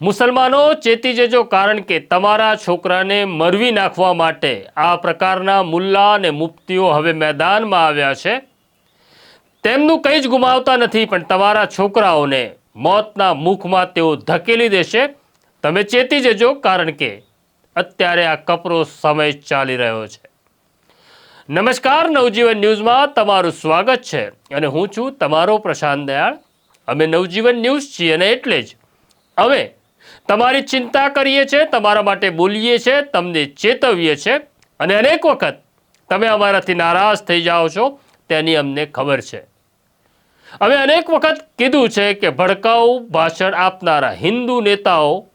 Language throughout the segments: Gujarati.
મુસલમાનો ચેતી જજો કારણ કે તમારા છોકરાને મરવી નાખવા માટે આ પ્રકારના મુલ્લા અને મુફ્તીઓ હવે મેદાનમાં આવ્યા છે. તેમનું કંઈ જ ગુમાવતા નથી, પણ તમારા છોકરાઓને મોતના મુખમાં તેઓ ધકેલી દેશે. તમે ચેતી જજો કારણ કે અત્યારે આ કપરો સમય ચાલી રહ્યો છે. નમસ્કાર, નવજીવન ન્યૂઝમાં તમારું સ્વાગત છે અને હું છું તમારો પ્રશાંત દયાળ. અમે નવજીવન ન્યૂઝ છીએ અને એટલે જ. અમે તમારી ચિંતા કરીએ છીએ, તમારા માટે બોલીએ છીએ, તમને ચેતવીએ છીએ. અને અનેક વખત તમે અમારાથી નારાજ થઈ જાઓ છો, તેની અમને ખબર છે. અમે અનેક વખત કીધું છે કે ભડકાઉ ભાષણ આપનારા હિન્દુ નેતાઓ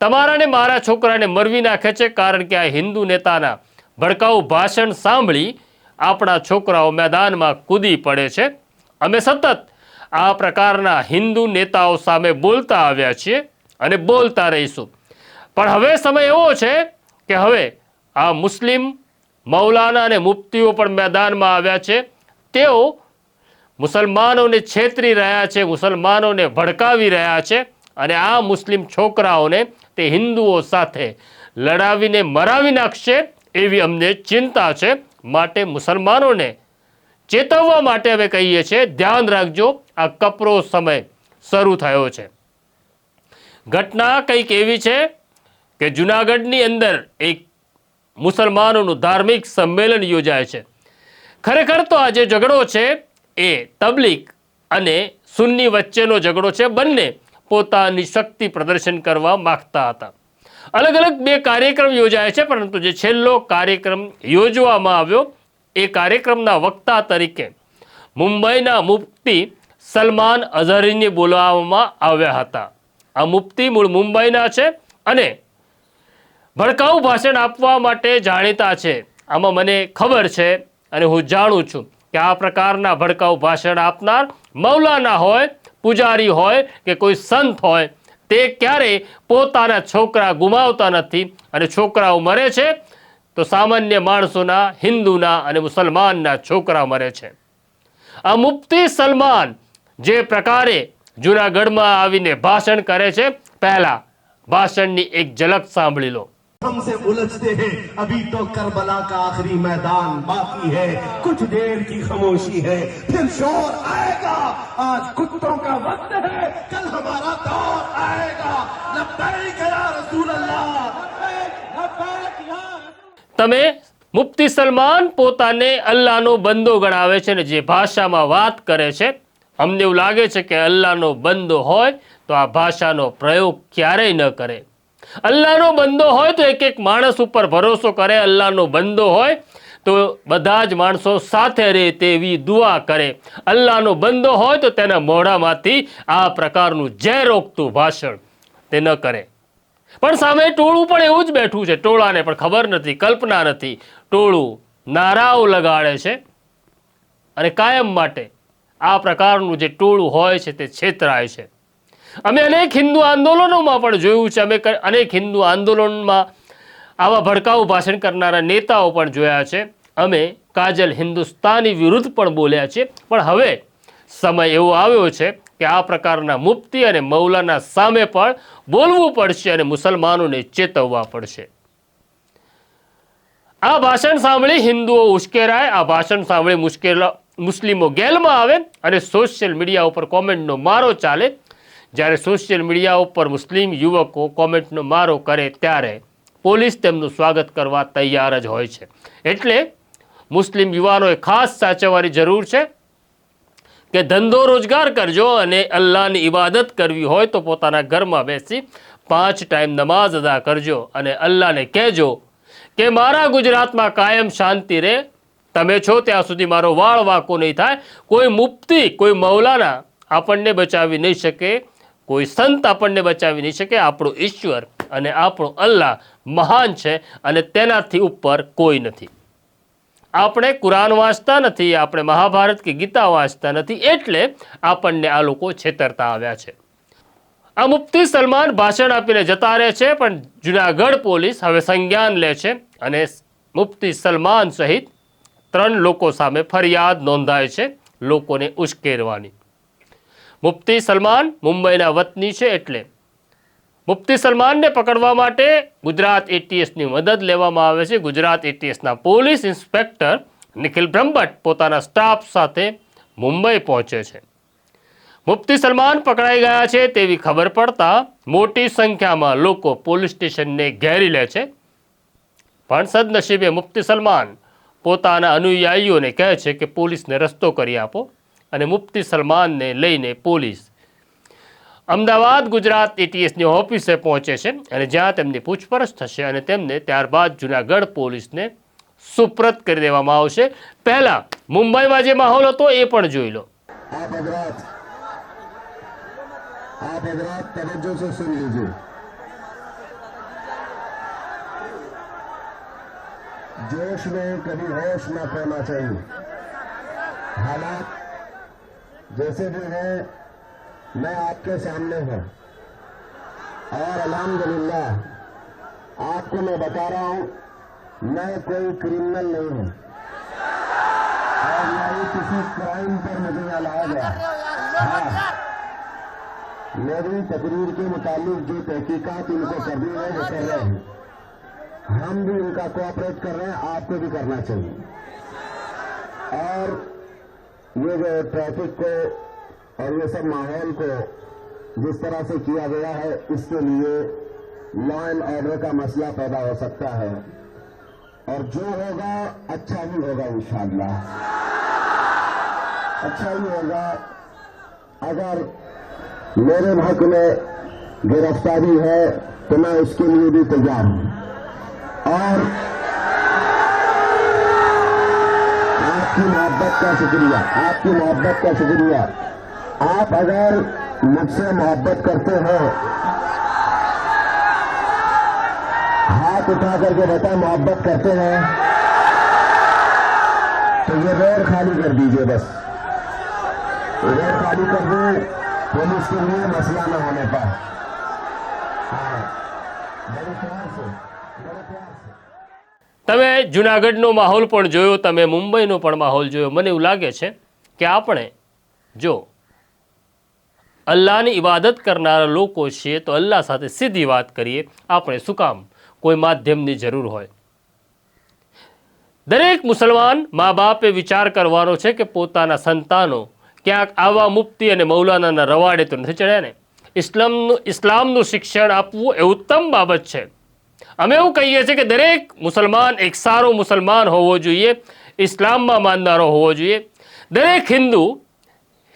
તમારાને મારા છોકરાને મરવી નાખે છે કારણ કે આ હિન્દુ નેતાના ભડકાઉ ભાષણ સાંભળી આપણા છોકરાઓ મેદાનમાં કૂદી પડે છે. અમે સતત આ પ્રકારના હિન્દુ નેતાઓ સામે બોલતા આવ્યા છીએ. અને બોલતા રહીશું. પણ હવે સમય એવો છે કે હવે આ મુસ્લિમ મૌલાના અને મુફ્તીઓ પણ મેદાનમાં આવ્યા છે. તેઓ મુસલમાનોને છેતરી રહ્યા છે, મુસલમાનોને ભડકાવી રહ્યા છે અને આ મુસ્લિમ છોકરાઓને તે હિન્દુઓ સાથે લડાવીને મરાવી નાખશે એવી અમને ચિંતા છે. માટે મુસલમાનોને ચેતવવા માટે અમે કહીએ છીએ, ધ્યાન રાખજો, આ કપરો સમય શરૂ થયો છે. ઘટના કંઈક એવી છે કે જુનાગઢની અંદર એક મુસલમાનોનું ધાર્મિક સંમેલન યોજાય છે. ખરેખર તો આ જે ઝઘડો છે એ તબલીક અને સુન્ની વચ્ચેનો ઝઘડો છે. બંને પોતાની શક્તિ પ્રદર્શન કરવા માગતા હતા. અલગ અલગ બે કાર્યક્રમ યોજાય છે, પરંતુ જે છેલ્લો કાર્યક્રમ યોજવામાં આવ્યો એ કાર્યક્રમના વક્તા તરીકે મુંબઈના મુફ્તી સલમાન અઝહરીને બોલાવવામાં આવ્યા હતા. આ મુફ્તી મૂળ મુંબઈના છે અને ભડકાઉ ભાષણ આપવા માટે જાણીતા છે. આમાં મને ખબર છે અને હું જાણું છું કે આ પ્રકારના ભડકાઉ ભાષણ આપનાર મૌલાના હોય, પૂજારી હોય કે કોઈ સંત હોય, તે ક્યારેય પોતાના છોકરા ગુમાવતા નથી અને છોકરાઓ મરે છે તો સામાન્ય માણસોના, હિન્દુના અને મુસલમાનના છોકરા મરે છે. આ મુફ્તી સલમાન જે પ્રકારે જૂનાગઢમાં આવીને ભાષણ કરે છે પહેલા ભાષણની એક ઝલક સાંભળી લો हमसे उलझते हैं अभी तो करबला का आखिरी मैदान बाकी है कुछ देर की खामोशी है फिर शोर आएगा आज कुत्तों का वक्त है कल हमारा दौर आएगा लब्बैक या रसूल अल्लाह लब्बैक लब्बैक या તમે મુફ્તી સલમાન પોતાને અલ્લાહનો બંદો ગણાવે છે ને જે ભાષામાં વાત કરે છે અમને એવું લાગે છે કે અલ્લાહનો બંદો હોય તો આ ભાષાનો પ્રયોગ ક્યારેય ન કરે. અલ્લાહનો બંદો હોય તો એક એક માણસ ઉપર ભરોસો કરે, અલ્લાહનો બંદો હોય તો બધા જ માણસો સાથે રહે તેવી દુઆ કરે. અલ્લાહનો બંદો હોય તો તેના મોઢામાંથી આ પ્રકારનું ઝેરોગતું ભાષણ તે ન કરે. પણ સામે ટોળું પણ એવું જ બેઠું છે. ટોળાને પણ ખબર નથી, કલ્પના નથી. ટોળું નારાઓ લગાડે છે અને કાયમ માટે આ પ્રકારનું જે ટોળું હોય છે તે છેતરાય છે. અમે અનેક હિન્દુ આંદોલનોમાં પણ જોયું છે. અમે અનેક હિન્દુ આંદોલનમાં આવા ભડકાઉ ભાષણ કરનારા નેતાઓ પણ જોયા છે. અમે કાજલ હિન્દુસ્તાની વિરુદ્ધ પણ બોલ્યા છે પણ હવે સમય એવો આવ્યો છે કે આ પ્રકારના મુફ્તી અને મૌલાના સામે પણ બોલવું પડશે અને મુસલમાનોને ચેતવવા પડશે. આ ભાષણ સાંભળી હિન્દુઓ ઉશ્કેરાય, આ ભાષણ સાંભળી મુશ્કેલ મુસ્લિમો ગેલમાં આવે અને સોશિયલ મીડિયા ઉપર કોમેન્ટનો મારો ચાલે. જ્યારે સોશિયલ મીડિયા ઉપર મુસ્લિમ યુવકો કોમેન્ટનો મારો કરે ત્યારે પોલીસ તેમનું સ્વાગત કરવા તૈયાર જ હોય છે. એટલે મુસ્લિમ યુવાનોએ ખાસ સાચવવાની જરૂર છે કે ધંધો રોજગાર કરજો અને અલ્લાહની ઇબાદત કરવી હોય તો પોતાના ઘરમાં બેસી પાંચ ટાઈમ નમાઝ અદા કરજો અને અલ્લાહને કહેજો કે મારા ગુજરાતમાં કાયમ શાંતિ રહે તમે છો, ત્યાં સુધી મારો વાળ વાંકો નહીં થાય. કોઈ મુફ્તી કોઈ મૌલાના આપણને બચાવી નહીં શકે. કોઈ સંત આપણને બચાવી નહીં શકે. આપણો ઈશ્વર અને આપણો અલ્લાહ મહાન છે અને તેનાથી ઉપર કોઈ નથી. આપણે કુરાન વાંચતા નથી, આપણે મહાભારત કે ગીતા વાંચતા નથી, એટલે આપણને આ લોકો છેતરતા આવ્યા છે. આ મુફ્તી સલમાન ભાષણ આપીને જતા રહે છે, પણ જુનાગઢ પોલીસ હવે સંજ્ઞાન લે છે અને મુફ્તી સલમાન સહિત ત્રણ લોકો સામે ફરિયાદ નોંધાય છે, લોકોને ઉશ્કેરવાની. મુફ્તી સલમાન મુંબઈના વતની છે એટલે. મુફ્તી સલમાનને પકડવા માટે ગુજરાત એટીએસની મદદ લેવામાં આવે છે. ગુજરાત એટીએસના પોલીસ ઇન્સ્પેક્ટર નિખિલ બ્રહ્મભટ્ટ પોતાના સ્ટાફ સાથે મુંબઈ પહોંચે છે. મુફ્તી સલમાન પકડાઈ ગયા છે તેવી ખબર પડતા મોટી સંખ્યામાં લોકો પોલીસ સ્ટેશનને ઘેરી લે છે. પણ સદનસીબે મુફ્તી સલમાન પોતાના અનુયાયીઓને કહે છે કે પોલીસને રસ્તો કરી આપો અને મુફ્તી સલમાનને લઈને પોલીસ. અમદાવાદ ગુજરાત એટીએસની ઓફિસે પહોંચે છે અને જ્યાં તેમની પૂછપરછ થશે અને તેમને ત્યારબાદ જૂનાગઢ પોલીસને સુપ્રત કરી દેવામાં આવશે. પહેલાં મુંબઈમાં જે માહોલ હતો એ પણ જોઈ લો. આપ આપ जोश में कभी होश न खोना चाहिए। हालात जैसे भी हैं, मैं आपके सामने हूँ। और अल्हम्दुलिल्लाह, आपको मैं बता रहा हूँ, मैं कोई क्रिमिनल नहीं हूँ। और ना ही किसी क्राइम पर मुझे यहाँ लाया गया। हाँ मेरी तकरीर के मुताबिक जो तहकीकात इनको करनी है, वो कर रहे हैं। हम भी उनका कोऑपरेट कर रहे हैं, आपको भी करना चाहिए। और ये जो ट्रैफ़िक को और ये सब माहौल को जिस तरह से किया गया है, इसके लिए लॉ एंड ऑर्डर का मसला पैदा हो सकता है। और जो होगा अच्छा ही होगा, इंशाल्लाह। अच्छा ही होगा। अगर मेरे हक में गिरफ्तारी है तो मैं उसके लिए भी तैयार हूँ। और आपकी मोहब्बत का शुक्रिया, आपकी मोहब्बत का शुक्रिया। आप अगर मुझसे मोहब्बत करते हो, हाथ उठा करके बता मोहब्बत करते हैं तो ये रोड खाली कर दीजिए बस। रोड खाली कर दें, पुलिस के लिए मसला न होने पर हाँ बड़े प्यार से તમે જુનાગઢનો માહોલ પણ જોયો, તમે મુંબઈનો પણ માહોલ જોયો. મને એવું લાગે છે કે આપણે જો અલ્લાહની ઇબાદત કરનારા લોકો છીએ, તો અલ્લાહ સાથે સીધી વાત કરીએ, આપણે શું કામ? કોઈ માધ્યમની જરૂર હોય. દરેક મુસલમાન મા બાપે વિચાર કરવાનો છે કે પોતાના સંતાનો ક્યાંક આવા મુફ્તી અને મૌલાનાના રવાડે તો નથી ચડ્યા ને? ઇસ્લામનું ઇસ્લામનું શિક્ષણ આપવું એ ઉત્તમ બાબત છે. અમે એવું કહીએ છીએ કે દરેક મુસલમાન એક સારો મુસલમાન હોવો જોઈએ, ઇસ્લામમાં માનનારો હોવો જોઈએ. દરેક હિન્દુ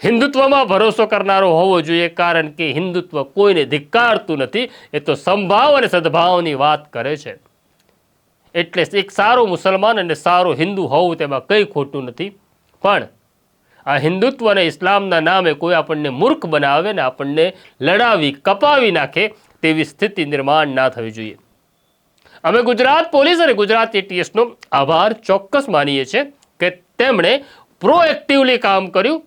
હિન્દુત્વમાં ભરોસો કરનારો હોવો જોઈએ, કારણ કે હિન્દુત્વ કોઈને ધિક્કારતું નથી, એ તો સંભાવ અને સદભાવની વાત કરે છે. એટલે એક સારો મુસલમાન અને સારો હિન્દુ હોવું તેમાં કંઈ ખોટું નથી. પણ આ હિન્દુત્વ અને ઇસ્લામના નામે કોઈ આપણને મૂર્ખ બનાવે ને આપણને લડાવી કપાવી નાખે, તેવી સ્થિતિ નિર્માણ ના થવી જોઈએ. અમે ગુજરાત પોલીસ અને ગુજરાત એટીએસનો આભાર ચોક્કસ માનીએ છીએ કે તેમણે પ્રોએક્ટિવલી કામ કર્યું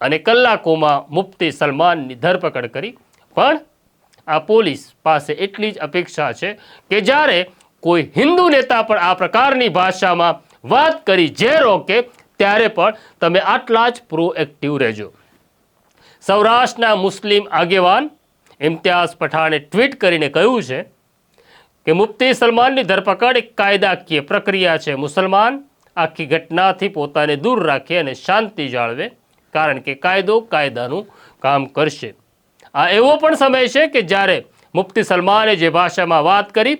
અને કલાકોમાં મુફ્તી સલમાનની ધરપકડ કરી. પણ આ પોલીસ પાસે એટલી જ અપેક્ષા છે કે જ્યારે કોઈ હિન્દુ નેતા પણ આ પ્રકારની ભાષામાં વાત કરી જે રોકે, ત્યારે પણ તમે આટલા જ પ્રોએક્ટિવ રહેજો. સૌરાષ્ટ્રના મુસ્લિમ આગેવાન ઇમ્તિયાઝ પઠાણે ટ્વીટ કરીને કહ્યું છે કે મુફ્તી સલમાનની ધરપકડ એક કાયદાકીય પ્રક્રિયા છે. મુસલમાન આખી ઘટનાથી પોતાને દૂર રાખે અને શાંતિ જાળવે, કારણ કે કાયદો કાયદાનું કામ કરશે. આ એવો પણ સમય છે કે જ્યારે મુફ્તી સલમાને જે ભાષામાં વાત કરી,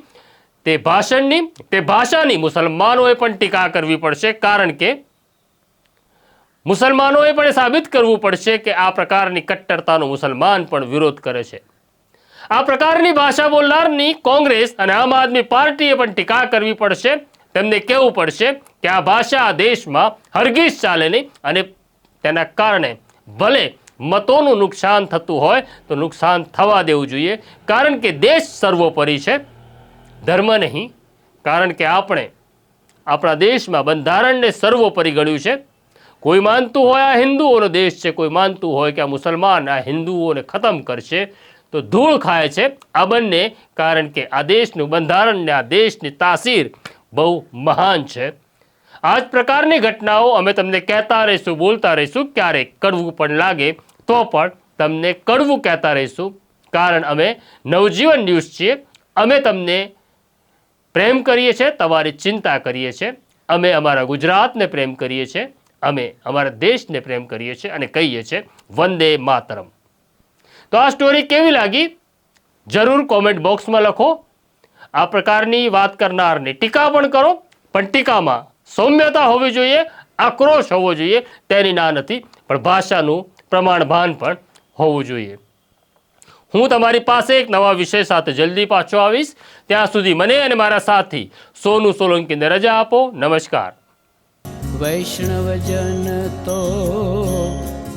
તે ભાષણની, તે ભાષાની મુસલમાનોએ પણ ટીકા કરવી પડશે, કારણ કે મુસલમાનોએ પણ સાબિત કરવું પડશે કે આ પ્રકારની કટ્ટરતાનો મુસલમાન પણ વિરોધ કરે છે. આ પ્રકારની ભાષા બોલનારની કોંગ્રેસ અને આમ આદમી પાર્ટીએ પણ ટીકા કરવી પડશે. તેમને કહેવું પડશે કે આ ભાષા આ દેશમાં હરગીજ ચાલે નહીં અને તેના કારણે ભલે મતોનું નુકસાન થતું હોય તો નુકસાન થવા દેવું જોઈએ. કારણ કે દેશ સર્વોપરી છે, ધર્મ નહીં. કારણ કે આપણે, આપણા દેશમાં બંધારણને સર્વોપરી ગણ્યું છે. કોઈ માનતું હોય આ હિન્દુઓનો દેશ છે, કોઈ માનતું હોય કે આ મુસલમાન આ હિન્દુઓને ખતમ કરશે તો ધૂળ ખાય છે આ બંને કારણ કે આ દેશનું બંધારણ ને આ દેશની તાસીર બહુ મહાન છે. આ જ પ્રકારની ઘટનાઓ અમે તમને કહેતા રહીશું, બોલતા રહીશું, ક્યારેક કડવું પણ લાગે તો પણ તમને કડવું કહેતા રહીશું. કારણ અમે નવજીવન ન્યૂઝ છીએ, અમે તમને પ્રેમ કરીએ છીએ, તમારી ચિંતા કરીએ છીએ. અમે અમારા ગુજરાતને પ્રેમ કરીએ છીએ, અમે અમારા દેશને પ્રેમ કરીએ છીએ અને કહીએ છીએ, વંદે માતરમ. તો આ સ્ટોરી કેવી લાગી? જરૂર કોમેન્ટ બોક્સમાં લખો. આ પ્રકારની વાત કરનારની ટીકા પણ કરો, પણ ટીકામાં સૌમ્યતા હોવી જોઈએ, આક્રોશ હોવો જોઈએ, તેની ના નથી, પણ ભાષાનું પ્રમાણભાન પણ હોવું જોઈએ. હું તમારી પાસે એક નવા વિષય સાથે જલ્દી પાછો આવીશ. ત્યાં સુધી મને અને મારા સાથી સોનુ સોલંકીને રજા આપો. નમસ્કાર. વૈષ્ણવજન તો